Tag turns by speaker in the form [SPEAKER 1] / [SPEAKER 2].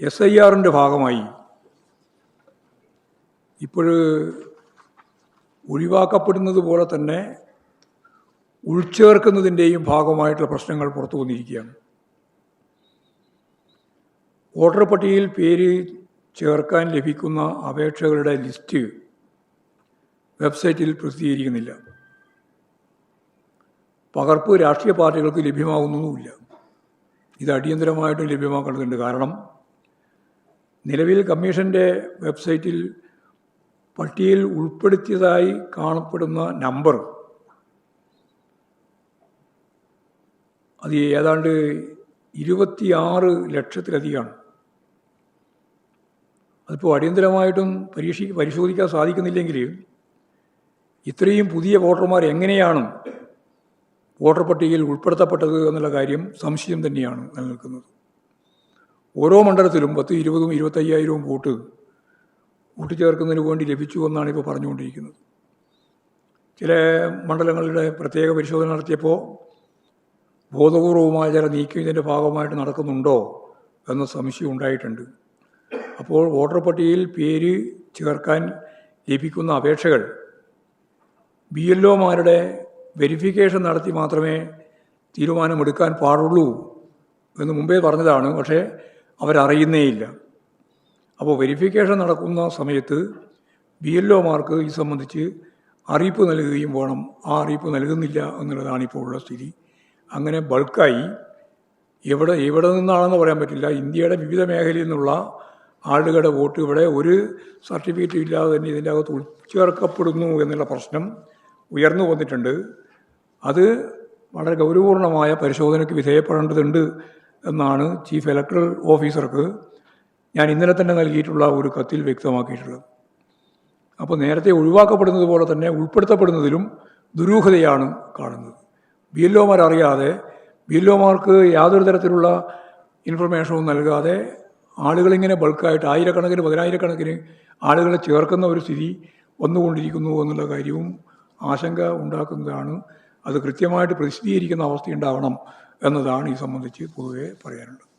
[SPEAKER 1] S I ആറിന്റെ ഭാഗമായി ഇപ്പോൾ ഒഴിവാക്കപ്പെടുന്നത് പോലെ തന്നെ ഉൾച്ചേർക്കുന്നതിന്റെയും ഭാഗമായിട്ടുള്ള പ്രശ്നങ്ങൾ പുറത്തു വന്നിരിക്കുകയാണ്. വോട്ടർ പട്ടികയിൽ പേര് ചേർക്കാൻ ലഭിക്കുന്ന അപേക്ഷകളുടെ ലിസ്റ്റ് വെബ്സൈറ്റിൽ പ്രസിദ്ധീകരിക്കുന്നില്ല. പകർപ്പ് രാഷ്ട്രീയ പാർട്ടികൾക്ക് ലഭ്യമാകുന്നതുമില്ല ഇത് അടിയന്തരമായിട്ടും ലഭ്യമാക്കേണ്ടതുണ്ട്. കാരണം നിലവിൽ കമ്മീഷന്റെ വെബ്സൈറ്റിൽ പട്ടികയിൽ ഉൾപ്പെടുത്തിയതായി കാണപ്പെടുന്ന നമ്പർ. അത് ഏതാണ്ട് ഇരുപത്തിയാറ് ലക്ഷത്തിലധികമാണ്. അതിപ്പോൾ അടിയന്തരമായിട്ടും പരീക്ഷ പരിശോധിക്കാൻ സാധിക്കുന്നില്ലെങ്കിൽ ഇത്രയും പുതിയ വോട്ടർമാർ എങ്ങനെയാണ് വോട്ടർ പട്ടികയിൽ ഉൾപ്പെടുത്തപ്പെട്ടത് എന്നുള്ള കാര്യം സംശയം തന്നെയാണ് നിലനിൽക്കുന്നത്. ഓരോ മണ്ഡലത്തിലും പത്ത് ഇരുപതും ഇരുപത്തയ്യായിരവും വോട്ട് കൂട്ടിച്ചേർക്കുന്നതിന് വേണ്ടി ലഭിച്ചു എന്നാണ് ഇപ്പോൾ പറഞ്ഞുകൊണ്ടിരിക്കുന്നത്. ചില മണ്ഡലങ്ങളുടെ പ്രത്യേക പരിശോധന നടത്തിയപ്പോൾ ബോധപൂർവമായ ചില നീക്കം ഇതിന്റെ ഭാഗമായിട്ട് നടക്കുന്നുണ്ടോ എന്ന സംശയം ഉണ്ടായിട്ടുണ്ട്. അപ്പോൾ വോട്ടർ പട്ടികയിൽ പേര് ചേർക്കാൻ ലഭിക്കുന്ന അപേക്ഷകൾ ബി എൽ ഒമാരുടെ വെരിഫിക്കേഷൻ നടത്തി മാത്രമേ തീരുമാനമെടുക്കാൻ പാടുള്ളൂ എന്ന് മുമ്പേ പറഞ്ഞതാണ്. പക്ഷേ അവരറിയുന്നേയില്ല. അപ്പോൾ വെരിഫിക്കേഷൻ നടക്കുന്ന സമയത്ത് ബി എൽ ഒമാർക്ക് ഇത് സംബന്ധിച്ച് അറിയിപ്പ് നൽകുകയും വേണം. ആ അറിയിപ്പ് നൽകുന്നില്ല എന്നുള്ളതാണ് ഇപ്പോൾ ഉള്ള സ്ഥിതി. അങ്ങനെ ബൾക്കായി എവിടെ എവിടെ നിന്നാണെന്ന് പറയാൻ പറ്റില്ല. ഇന്ത്യയുടെ വിവിധ മേഖലയിൽ നിന്നുള്ള ആളുകളുടെ വോട്ട് ഇവിടെ ഒരു സർട്ടിഫിക്കറ്റ് ഇല്ലാതെ തന്നെ ഇതിന്റെ അകത്ത് ഉൾച്ചേർക്കപ്പെടുന്നു എന്നുള്ള പ്രശ്നം ഉയർന്നു വന്നിട്ടുണ്ട്. അത് വളരെ ഗൗരവപൂർണമായ പരിശോധനയ്ക്ക് വിധേയപ്പെടേണ്ടതുണ്ട് എന്നാണ് ചീഫ് ഇലക്ടറൽ ഓഫീസർക്ക് ഞാൻ ഇന്നലെ തന്നെ നൽകിയിട്ടുള്ള ഒരു കത്തിൽ വ്യക്തമാക്കിയിട്ടുള്ളത്. അപ്പോൾ നേരത്തെ ഒഴിവാക്കപ്പെടുന്നത് പോലെ തന്നെ ഉൾപ്പെടുത്തപ്പെടുന്നതിലും ദുരൂഹതയാണ് കാണുന്നത്. ബി എൽ അറിയാതെ ബി എൽ യാതൊരു തരത്തിലുള്ള ഇൻഫർമേഷനും നൽകാതെ ആളുകളിങ്ങനെ ബൾക്കായിട്ട് ആയിരക്കണക്കിന് പതിനായിരക്കണക്കിന് ആളുകളെ ചേർക്കുന്ന ഒരു സ്ഥിതി വന്നുകൊണ്ടിരിക്കുന്നു എന്നുള്ള കാര്യവും ആശങ്ക ഉണ്ടാക്കുന്നതാണ് അത് കൃത്യമായിട്ട് പ്രസിദ്ധീകരിക്കുന്ന അവസ്ഥയുണ്ടാവണം എന്നതാണ് ഈ സംബന്ധിച്ച് പൊതുവെ പറയാനുള്ളത്.